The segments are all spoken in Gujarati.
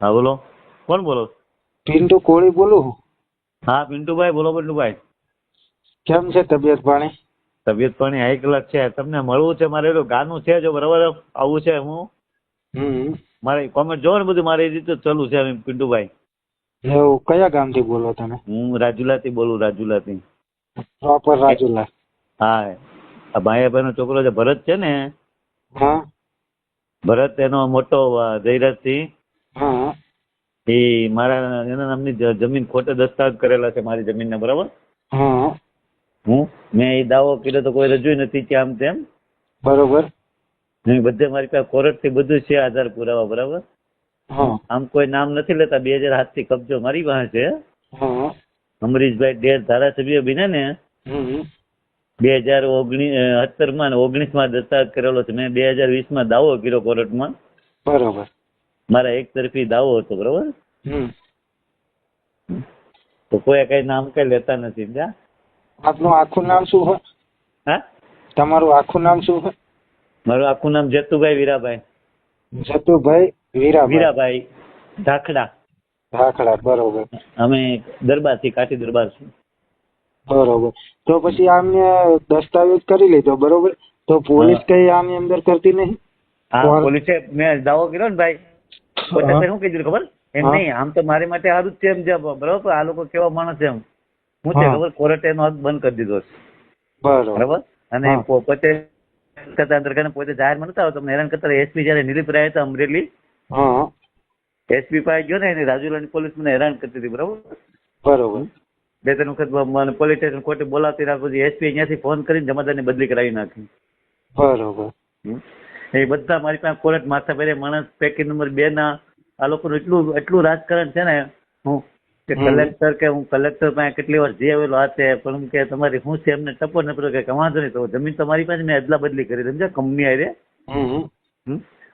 હા બોલો. કોણ બોલો? પિન્ટુ કોળી બોલું હા? પિન્ટુભાઈ બોલો પિન્ટુભાઈ. કેમ છે તબિયત પાણી? તબિયત પાણી હાઈ ક્લાસ છે. તમને મળવું છે મારે? એટલું ગાનું છે જો બરાબર. આવું છે હું. મારે કોમેન્ટ જોવો ને બધું. મારે એ રીતે ચાલુ છે પિન્ટુભાઈ. એવું કયા ગામથી બોલો તમે? હું રાજુલાથી બોલું રાજુલાથી. પ્રોપર રાજુલા. હા આ ભાઈયાભાઈ નો છોકરો છે ભરત છે ને? હા. ભરત એનો મોટો જયરાજસિંહ હા. એ મારા એના નામની જમીન ખોટે દસ્તાવેજ કરેલા છે મારી જમીનના બરાબર? હા. મેં એ દાવો કર્યો તો કોઈ રજૂ નથી કે આમ તેમ. બરોબર. બધે મારી પાસે કોર્ટથી બધું છે આધાર પુરાવા બરાબર? હા. આમ કોઈ નામ નથી લેતા બે હજાર સાતથી કબજો મારી પાસે છે. અમરીશભાઈ ડેર ધારાસભ્ય બીને ને બે હજાર ઓગણીસ સત્તરમાં ઓગણીસમાં દસ્તાવેજ કરેલો છે. મેં બે હજાર વીસમાં દાવો કર્યો કોર્ટમાં. બરોબર. મારા એક તરફી દાવો હતો બરોબર? તો કોઈ કઈ નામ કઈ લેતા નથી આપનું આખું નામ શું હોય? હા? તમારું આખું નામ શું હોય? મારું આખું નામ જતુભાઈ વીરાભાઈ. જતુભાઈ વીરાભાઈ. વીરાભાઈ ધાખડા. ધાખડા બરોબર. અમે દરબારથી કાઠી દરબાર છું. બરોબર. તો પછી આમને દસ્તાવેજ કરી લીધો બરોબર? તો પોલીસ કઈ આની અંદર કરતી નહીં? હા પોલીસે મેં દાવો કર્યો ને ભાઈ. શું કીધું ખબર? એમ. નહીં આમ તો મારી માટે સારું જ છે એમ છે બરોબર? આ લોકો કેવા માણસ છે એમ. હું છે ખબર? કોર્ટે એનો હાથ બંધ કરી દીધો છે. બરોબર. અને પોતે કરતા અંદર પોતે જાહેર નતા હોય તમને હેરાન કરતા એસપી જયારે નિલીપ રાય હતા અમરેલી હા. એસપી પાસે ગયો ને એની રાજુલાની પોલીસ મને હેરાન કરતી હતી બરોબર? બરોબર. બે ત્રણ વખત પોલીસ સ્ટેશન કોર્ટે બોલાવતી રાખ પછી એસપી અહીંયાથી ફોન કરીને જમાદારની બદલી કરાવી નાખી. બરોબર. એ બધા મારી પાસે કોર્ટ માથા પેરે માણસ પેકેજ નંબર બે ના આ લોકોનું એટલું એટલું રાજકારણ છે ને હું કે કલેક્ટર કે હું કલેક્ટર પાસે કેટલી વાર જઈ આવેલો આ છે પણ કે તમારી શું છે એમને ટપો ને પેલો કે વાંધો નહીં તો જમીન તમારી પાસે મેં અદલા બદલી કરી સમજ્યા? કંપની આરે.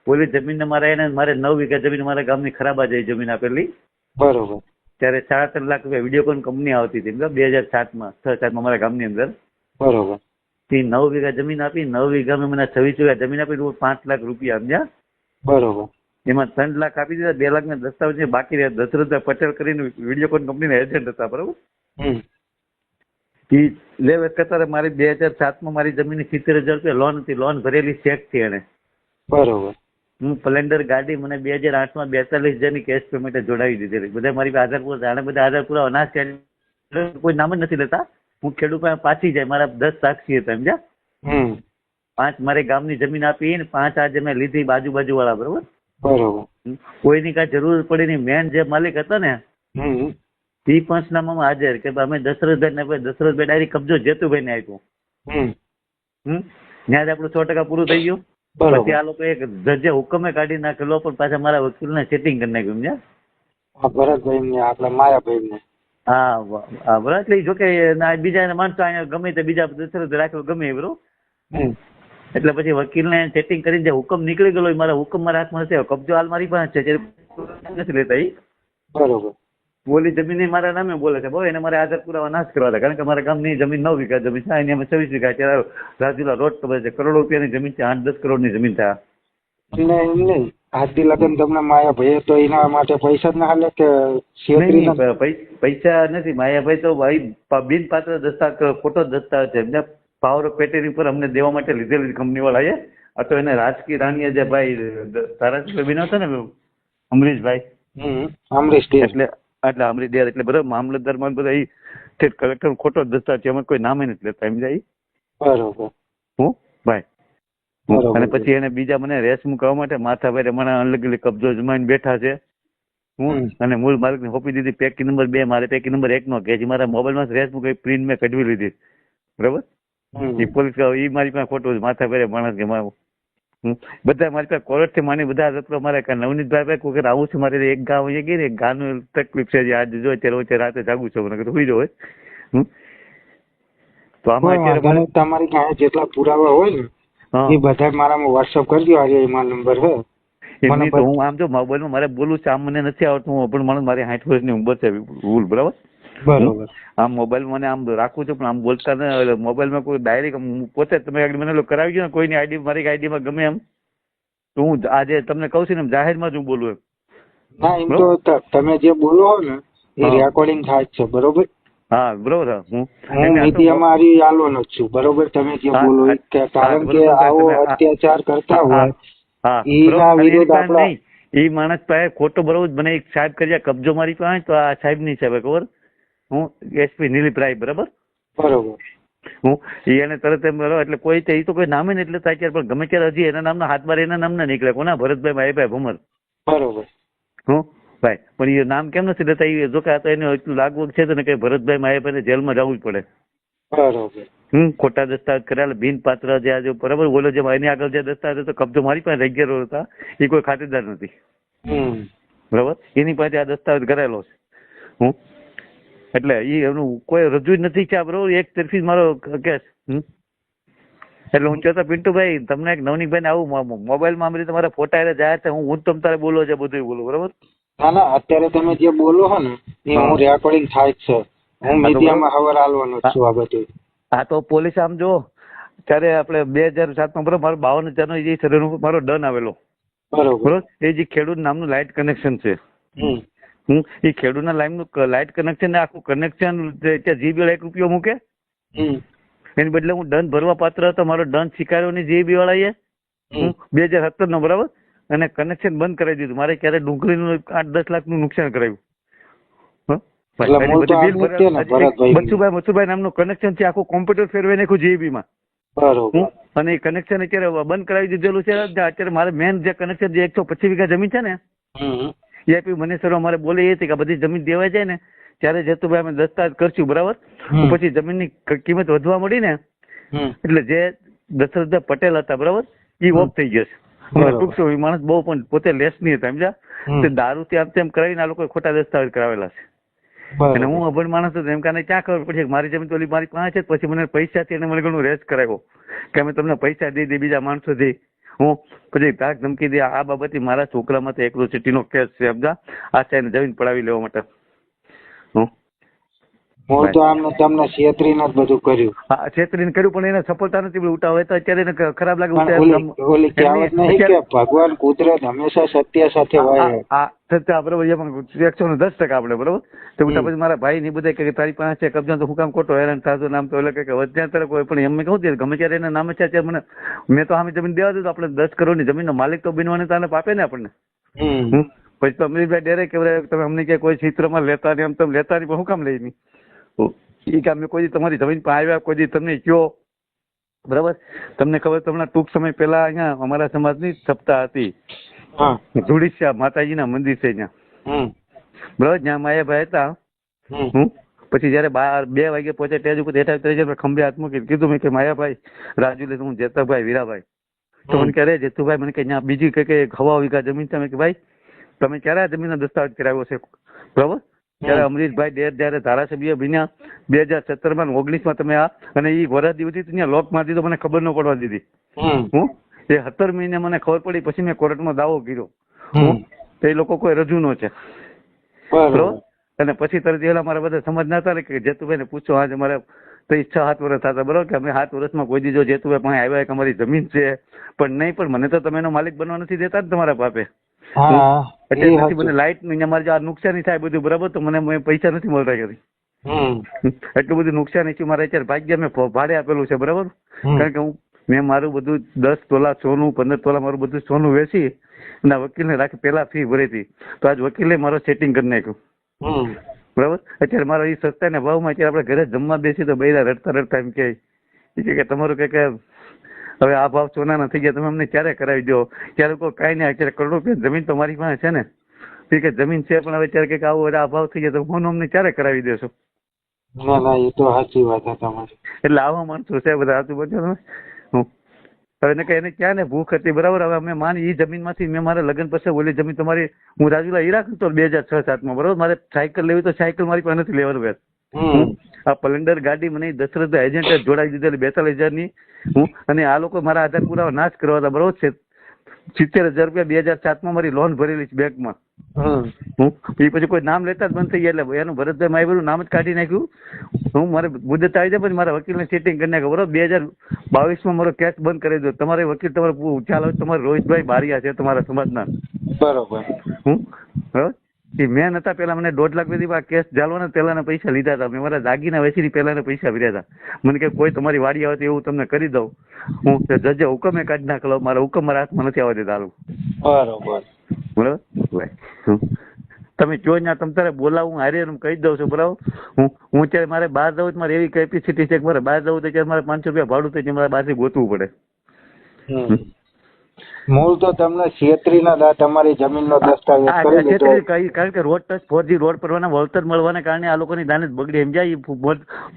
ઓલી જમીન મારે એને મારે નવ વીઘા જમીન મારા ગામની ખરાબ આ જઈ જમીન આપેલી. બરોબર. ત્યારે સાડા ત્રણ લાખ રૂપિયા વિડીયોકોન કંપની આવતી હતી? બે હજાર સાતમાં છ સાતમાં અમારા ગામની અંદર. બરોબર. તે નવ વીઘા જમીન આપી નવ વીઘામાં મને છવ્વીસ વીઘા જમીન આપી પાંચ લાખ રૂપિયા સમજ્યા? બરોબર. એમાં ત્રણ લાખ આપી દીધા બે લાખ ના દસ્તાવેજ બાકી રહ્યા દશરથભાઈ પટેલ કરીને વિડીયોકોન કંપનીના એજન્ટ હતા બરોબર? એ લે કરતા મારી બે હજાર સાતમાં મારી જમીનની સિત્તેર હજાર રૂપિયા લોન હતી લોન ભરેલી ચેકથી એને બરોબર. હું સ્પ્લેન્ડર ગાડી મને બે હજાર આઠમાં બેતાલીસ હજારની કેશ પેમેન્ટ જોડાવી દીધેલી બધા મારી આધાર પુરા જાણે બધા આધાર પુરા અનાજ કોઈ નામ જ નથી લેતા. હું ખેડૂત પાછી જાય મારા દસ સાક્ષી હતા સમજ્યા પાંચ મારે ગામની જમીન આપી ને પાંચ આજે મેં લીધી બાજુ બાજુ વાળા બરોબર. બરોબર કોઈની કાંઈ જરૂર પડી નહીં. મેન જે માલિક હતા ને એ પંચનામામાં હાજર કે અમે દશરથભાઈ ને ભાઈ દશરથભાઈ ડાયરી કબજો જેતુભાઈ ને આપ્યો. હમ. ત્યાં આપણું સો ટકા પૂરું થઈ ગયું. પછી આ લોકો એક જજે હુકમે કાઢી નાખેલો પણ પાછા મારા વકીલને સેટિંગ કરી નાખ્યું સમજ્યા? આ ભરતભાઈ ને આપડા માયાભાઈ ને હા ભરત હા બરાબર એટલે ઈ જો કે બીજા માણસો અહીંયા ગમે તે બીજા દશરથ રાખેલો ગમે બરોબર એટલે પછી વકીલને સેટિંગ કરીને જે હુકમ નીકળી ગયેલો એ મારા હુકમ મારા હાથમાં કબજો હાલ મારી પાસે છે નથી લેતા બરોબર. બોલી જમીન મારા નામે બોલે છે. બહુ એને મારે આધાર પુરાવા નાશ કરવા હતા કારણ કે મારા ગામની જમીન નવ વીઘા જમીન છે. એની અમે છવ્વીસ વીઘા અત્યારે રાજુલા રોડ ખબર છે. કરોડો રૂપિયાની જમીન છે. આઠ દસ કરોડની જમીન છે એમને એમ નહીં. આજથી લગન તમને માયાભાઈ તો એના માટે પૈસા જ ના હાલે કે નથી. માયાભાઈ તો ભાઈ બિનપાત્ર દસ્તાવેજ ખોટો દસ્તાવેજ છે. એમને પાવર ઓફ પેટેરી પર અમને દેવા માટે લીધેલી કંપની વાળાએ આ તો એને રાજકીય રાણીએ જે ભાઈ ધારાસભ્ય બન્યો હતો ને અમરીશભાઈ. અમરીશ એટલે એટલે અમરીશ દેર એટલે બધા મામલતદારમાં બધા સ્ટેટ કલેક્ટર ખોટો દસ્તાવેજ છે કોઈ નામે નથી લેતા એમ જાય બરોબર. હું? ભાઈ. અને પછી એને બીજા મને રેસ મુકાવવા માટે માથા ભાઈ મને અલગ કબજો જમાઈને બેઠા છે. હું. અને મૂળ માલિકને સોંપી દીધી પેકી નંબર બે મારે પેકી નંબર એક નો કે જે મારા મોબાઈલમાં રેસ મૂકી પ્રિન્ટ મેં કઢવી લીધી. બરોબર. એ પોલીસ એ મારી પાસે ખોટું માથા ભાઈ માણસ કે. બધા મારી પાસે કોલેજથી માની બધા રત્નો મારે કે નવનીતભાઈ ભાઈ કોઈ આવું છું મારે એક ગામ અહીંયા ગઈ ને એક ગામનું તકલીફ છે આજે જો અત્યારે વચ્ચે રાતે જાગું છું મને હુઈ જવું તો આમાં અત્યારે. તમારી પાસે જેટલા પુરાવા હોય ને એ બધા મારામાં વોટ્સઅપ કરજો આજે એમાં નંબર હે એમની તો હું આમ જો મોબાઈલમાં મારે બોલું છે આમ મને નથી આવડતું પણ મને મારી સાઠ વર્ષની ઉંમર છે ભૂલ બરાબર? બરોબર. આમ મોબાઈલ મને આમ રાખું છું પણ આમ બોલતા ને મોબાઈલમાં કોઈ ડાયરેક્ટ પોતે તમે આગળ મને કરાવી ગયો ને કોઈની આઈડી મારી આઈડીમાં ગમે એમ તો હું આજે તમને કહું છું ને જાહેર જાહેરમાં જ હું બોલું એમ. ના એમ તો તમે જે બોલો ને એ રેકોર્ડિંગ થાય છે બરોબર? હા બરોબર હું હું મીડિયામાં હારી છું બરોબર? તમે જે બોલો એ કે કારણ કે આવો અત્યાચાર કરતા હોય. અને વિરુદ્ધ એની આપણા- નહીં. માણસ પાસે ખોટો બરોબર મને એક સાહેબ કરી કબજો મારી પાસે તો આ સાહેબની સાહેબ ખબર? હું એસપી નીલીપરાય બરાબર? બરોબર. હું એને તરત એમ કરો એટલે કોઈ તે તો કોઈ નામે ને એટલે તાક્યાર પણ ગમે ત્યારે હજી એના નામના હાથ બાર એના નામના નીકળે. કોના? ભરતભાઈ માહીભાઈ ભૂમર. બરોબર. હું? ભાઈ પણ એ નામ કેમ નથી લેતા? એ જો કે આ તો એને એટલું લાગવગ છે ને કે ભરતભાઈ માહીભાઈને જેલમાં જવું જ પડે. બરોબર. હમ ખોટા દસ્તાવેજ કરેલા બિન પાત્ર જે આજે બરાબર? બોલો જે એની આગળ જે દસ્તાવેજ હતો કબજો મારી પાસે રેગ્યુલર હતા. એ કોઈ ખાતેદાર નથી. બરાબર? એની પાસે આ દસ્તાવેજ કરેલો છે. હું? એટલે ઈ એનું કોઈ રજૂ નથી આ બરોબર એક તરફી મારો કેસ એટલે હું કહેતો પિન્ટુભાઈ તમને એક નવનીકભાઈ ને આવું મોબાઈલમાં આમ રીતે તમારા ફોટા એટલે જાય છે હું હું તમ તારે બોલો છે બધું બોલું બરોબર? ના ના અત્યારે તમે જે બોલો છો ને એ હા. રેકોર્ડિંગ થાય છે. હું તો મીડિયામાં હવાર આલવાનો છું આ બધું. હા તો પોલીસ આમ જો ત્યારે આપણે બે હજાર સાતમાં બરોબર મારો બાવન હજારનો જે સર્વે મારો ડન આવેલો. બરોબર. બરોબર? એ જે ખેડૂત નામનું લાઇટ કનેક્શન છે. હું એ ખેડૂતના લાઈનનું લાઇટ કનેક્શન ને આખું કનેક્શન ત્યાં જીબી એક રૂપિયો મૂકે. એની બદલે હું દંડ ભરવા પાત્ર હતો મારો દંડ સ્વીકાર્યો નહીં જીબી વાળાએ. હમ. બે હજાર સત્તર નો બરાબર? અને કનેક્શન બંધ કરાવી દીધું. મારે ક્યારે ડુંગળીનું આઠ દસ લાખનું નુકસાન કરાવ્યું મચુભાઈ મચુભાઈ નામનું કનેક્શન છે આખું કોમ્પ્યુટર ફેરવાઈ નાખ્યું જીબી માં અને એ કનેક્શન અત્યારે બંધ કરાવી દીધેલું છે અત્યારે મારે મેન જે કનેક્શન જે એકસો પચીસ વીઘા જમીન છે ને હમ એ આપી મને સર અમારે બોલે એ છે કે બધી જમીન દેવાય જાય ને ત્યારે જતુભાઈ અમે દસ્તાવેજ કરશું બરાબર? પછી જમીનની કિંમત વધવા મળી ને એટલે જે દશરથભાઈ પટેલ હતા બરાબર? એ ઓફ થઈ ગયો છે. ટૂંક માણસ બહુ પણ પોતે લેસ નહીં હતા સમજ્યા? તે દારૂ ત્યાં તેમ કરાવીને આ લોકોએ ખોટા દસ્તાવેજ કરાવેલા છે. અને હું અભણ માણસ હતો એમ કાને ક્યાં ખબર પડી મારી જમીન તો મારી પાસે છે પછી મને પૈસાથી એને મને ઘણું રેસ કરાવ્યો. કે અમે તમને પૈસા દઈ દે બીજા માણસોથી. હું પછી ધાક ધમકી દે આ બાબતે મારા છોકરા માટે એકલો સિટીનો કેસ છે સમજા આ સાહેબ જમીન પડાવી લેવા માટે. હું? હું તો આમને તમને છેતરીને જ બધું કર્યું. હા છેતરીને કર્યું પણ એને સફળતા નથી મળી ઉઠાવે તો અત્યારે એને ખરાબ લાગે ઓલી ઓલી કહેવત નહીં કે ભગવાન કુદરત હંમેશા સત્ય સાથે હોય બરોબર એ પણ એકસો ને દસ ટકા આપણે બરોબર? તો ઉઠા પછી મારા ભાઈ ની બધા કે તારી પાસે છે કબજા તો હું કામ ખોટો હેરાન થાતો નામ તો એટલે કે વચ્ચે તરફ કોઈ પણ એમ મેં કહું ગમે ત્યારે એના નામે છે ત્યારે મને મેં તો આમે જમીન દેવા દીધું આપણે દસ કરોડની જમીનનો માલિક તો બનવાની તાને પાપે ને આપણને. પછી તો અમરીશભાઈ ડેરે કે તમે અમને કે કોઈ ચિત્રમાં લેતા નહીં આમ તમે લેતા નહીં પણ હું કામ લઈ નહીં? એ કે અમે કોઈ તમારી જમીન પર આવ્યા કોઈ દી તમને કયો. બરાબર? તમને ખબર તમને ટૂંક સમય પહેલા અહીંયા અમારા સમાજની સપ્તાહ હતી. હા. ધુડીશ્યા માતાજીના મંદિર છે ત્યાં. હમ. જ્યાં માયાભાઈ હતા હું પછી જયારે બાર બે વાગે પહોંચે ત્યાં ઉપર હેઠા ત્યારે જયારે ખંભે હાથ મૂકી કીધું મેં કે માયાભાઈ રાજુ લે હું જેતાભાઈ વીરાભાઈ. તો મને કહે જેતુભાઈ મને કે ત્યાં બીજી કઈ કઈ હવા વીઘા જમીન છે? મેં કે ભાઈ તમે ક્યારે જમીનનો દસ્તાવેજ કરાવ્યો છે? બરોબર? ત્યારે અમરીશભાઈ ડેર જયારે ધારાસભ્ય બન્યા બે હજાર સત્તરમાં ઓગણીસમાં તમે આ અને એ વરસ દિવસથી ત્યાં લોક મારી દીધો મને ખબર ન પડવા દીધી. હું એ સત્તર મહિને મને ખબર પડી પછી મેં કોર્ટમાં દાવો કર્યો. તો એ લોકો કોઈ રજૂ નો છે. અને પછી તરત એલા મારા બધા સમજ ના હતા કે જેતુભાઈ ને પૂછો આજે મારે તો છ સાત વર્ષ થતા. બરોબર? કે અમે સાત વર્ષમાં કોઈ દી જેતુભાઈ પણ આવ્યા કે અમારી જમીન છે? પણ નહીં પણ મને તો તમે એનો માલિક બનવા નથી દેતા ને તમારા બાપે એટલે પછી મને લાઈટની અમારે જો આ નુકસાની થાય બધું બરાબર? તો મને મને પૈસા નથી મળતા કરી એટલું બધું નુકસાની છે મારે અત્યારે ભાગ્ય મેં ભાડે આપેલું છે બરાબર? કારણ કે હું મેં મારું બધું દસ તોલા સોનું પંદર તોલા મારું બધું સોનું વેચી અને આ વકીલને રાખી પેલા ફી ભરી હતી. તો આજ વકીલે મારો સેટિંગ કરી નાખ્યું. બરાબર? અત્યારે મારો એ સસ્તાના ભાવમાં અત્યારે આપણે ઘરે જમવા બેસી તો બૈરા રડતા રડતા એમ કહે. કે તમારું કે કે હવે આ ભાવ સોનાના થઈ ગયા તમે અમને ક્યારે કરાવી દો? ત્યારે કોઈ કાંઈ નહીં અત્યારે કરોડો રૂપિયા જમીન તો મારી પાસે છે ને. કે જમીન છે પણ હવે ત્યારે કે આવો આ ભાવ થઈ ગયા તો ફોન અમને ક્યારે કરાવી દેશો? ના ના એ તો સાચી વાત છે તમારી. એટલે આવા માણસો છે બધા. આજુબાજુ તમે હવે એને કે એને ક્યાં ને ભૂખ હતી? બરાબર હવે અમે માન એ જમીનમાંથી મેં મારા લગ્ન પછી ઓલી જમીન તમારી હું રાજુલા હીરા તો બે હજાર છ સાતમાં બરાબર? મારે સાયકલ લેવી તો સાયકલ મારી પાસે નથી લેવાનું વ્યાજ આ પલંડર ગાડી મને દશરથ એજન્ટ જોડાઈ દીધેલી બેતાલીસ હજારની. હું અને આ લોકો મારા આધાર પુરાવા નાશ કરવા હતા બરોબર? છે સિત્તેર હજાર રૂપિયા બે હજાર સાતમાં મારી લોન ભરેલી છે બેંકમાં હમ હું. એ પછી કોઈ નામ લેતા જ બંધ થઈ ગયા એટલે એનું ભરતભાઈ મારી બધું નામ જ કાઢી નાખ્યું. હું મારે મુદત આવી જાય પછી મારા વકીલને સેટિંગ કરી નાખ્યો. બરોબર બે હજાર બાવીસમાં મારો કેસ બંધ કરી દો તમારે વકીલ તમારે ચાલો તમારે રોહિતભાઈ બારિયા છે તમારા સમાજના. બરોબર. હું બરોબર એ મેં નતા પેલા મને દોઢ લાખ આ કેસ ચાલવાના પહેલાના પૈસા લીધા હતા. મેં મારા દાગીના વેચીને પહેલાના પૈસા ભર્યા હતા. મને કે કોઈ તમારી વાડી આવે તો એવું તમને કરી દઉં. હું જજે હુકમે કાઢી નાખલો. મારા હુકમ મારા હાથમાં નથી આવવા દેતા બરોબર. બરાબર? હમ. તમે જો ને તમે તારે બોલાવું હું હારે કહી દઉં છું બરાબર? હું હું અત્યારે મારે બહાર જવું તો મારે એવી કેપેસિટી છે કે મારે બહાર જવું તો અત્યારે મારે પાંચસો રૂપિયા ભાડું તો મારે બહારથી ગોતવું પડે. મૂળ તો તમને છેતરીના તમારી જમીનનો દસ્તાવેજ કરી કારણ કે road touch four G road પડવાના વળતર મળવાના કારણે આ લોકોની દાને બગડી. એમ જાય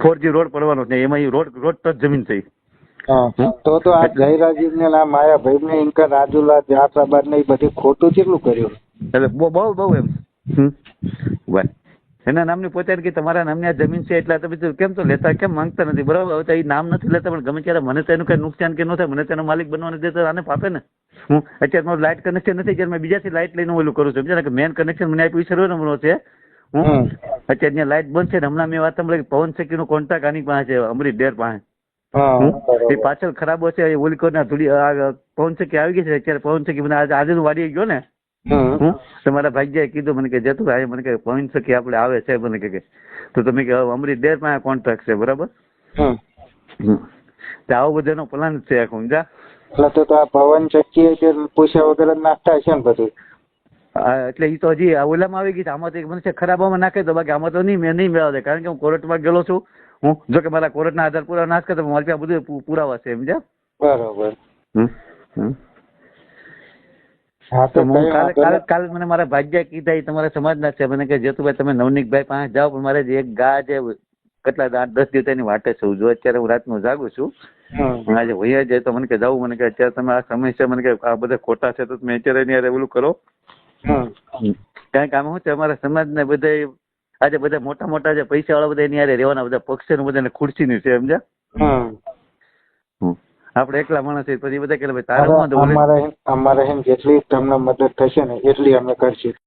ફોર જી રોડ પડવાનો છે. એમાં રોડ રોડ ટચ જમીન થઈ તો તો આ જયરાજીવ ને માયાભાઈ ને ઇનકા રાજુલા જાફરાબાદ ને એ બધી ખોટું કેટલું કર્યું? એટલે બહુ બહુ બહુ એમ. હમ. ભાઈ એના નામની પોતે કે તમારા નામની આ જમીન છે એટલે તમે કેમ તો લેતા કેમ માંગતા નથી? બરાબર હવે તો એ નામ નથી લેતા પણ ગમે ત્યારે મને તો એનું કઈ નુકસાન કે ન થાય મને તેનો માલિક બનવા નથી દેતો આને પાપે ને? હું અત્યારે મારું લાઇટ કનેક્શન નથી જ્યારે મેં બીજાથી લાઇટ લઈને ઓલું કરું છું. સમજ્યા કે મેન કનેક્શન મને આપ્યું સર્વે નંબરનો છે. હું અત્યારે ત્યાં લાઇટ બંધ છે ને હમણાં મેં વાત સાંભળી પવન શેકીનો કોન્ટ્રાક્ટ આની પાસે છે અમરી ડેર પાસે. એ પાછળ ખરાબ હશે ઓલી કોના થોડી પવન શેકી આવી ગઈ છે અત્યારે પવન શેકી મને આજે આજે વાડી ગયો ને તમારા ભાગ્યાએ કીધું મને કે જતું ભાઈ મને કે પવન સખી આપણે આવે છે? મને કે તો તમે કે અમરી ડેર પાસે કોન્ટ્રાક્ટ છે બરાબર? તો આવો બધાનો પ્લાન છે આખું સમજા એટલે તો તો આ પવન ચક્કી છે પૂછ્યા વગર જ નાખતા છે ને બધું? એટલે એ તો હજી આ ઓલામાં આવી ગઈ છે આમાં તો એક મને ખરાબામાં નાખે તો બાકી આમાં તો નહીં મેં નહીં મેળવે કારણ કે હું કોર્ટમાં ગયેલો છું. હું જો કે મારા કોર્ટના આધાર પુરાવા નાશ કરતો મારી પાસે બધું પુરાવા છે સમજ્યા? બરાબર. હમ હમ. હા તો તો હું કાલે કાલે કાલે મને મારા ભાગ્યા કીધા એ તમારા સમાજના છે. મને કે જેતુભાઈ તમે નવનીકભાઈ પાસે જાઓ પણ મારે એક ગા છે કેટલા આઠ દસ દિવસ એની વાટે છું. જો અત્યારે હું રાતનું જાગું છું. આજે વૈયા જાય તો મને કે જાવું મને કે અત્યારે તમે આ સમય છે. મને કે આ બધા ખોટા છે તો તમે અત્યારે એની યાર ઓલું કરો. કારણ કે આમાં શું છે અમારા સમાજને બધા આજે બધા મોટા મોટા જે પૈસા વાળા બધા એની હારે રહેવાના બધા પક્ષ બધાને ખુરશીની છે સમજ્યા. આપણે એકલા માણસ પછી બધા કે ભાઈ તારે અમારે અમારે એમ જેટલી તમને મદદ થશે ને એટલી અમે કરશું.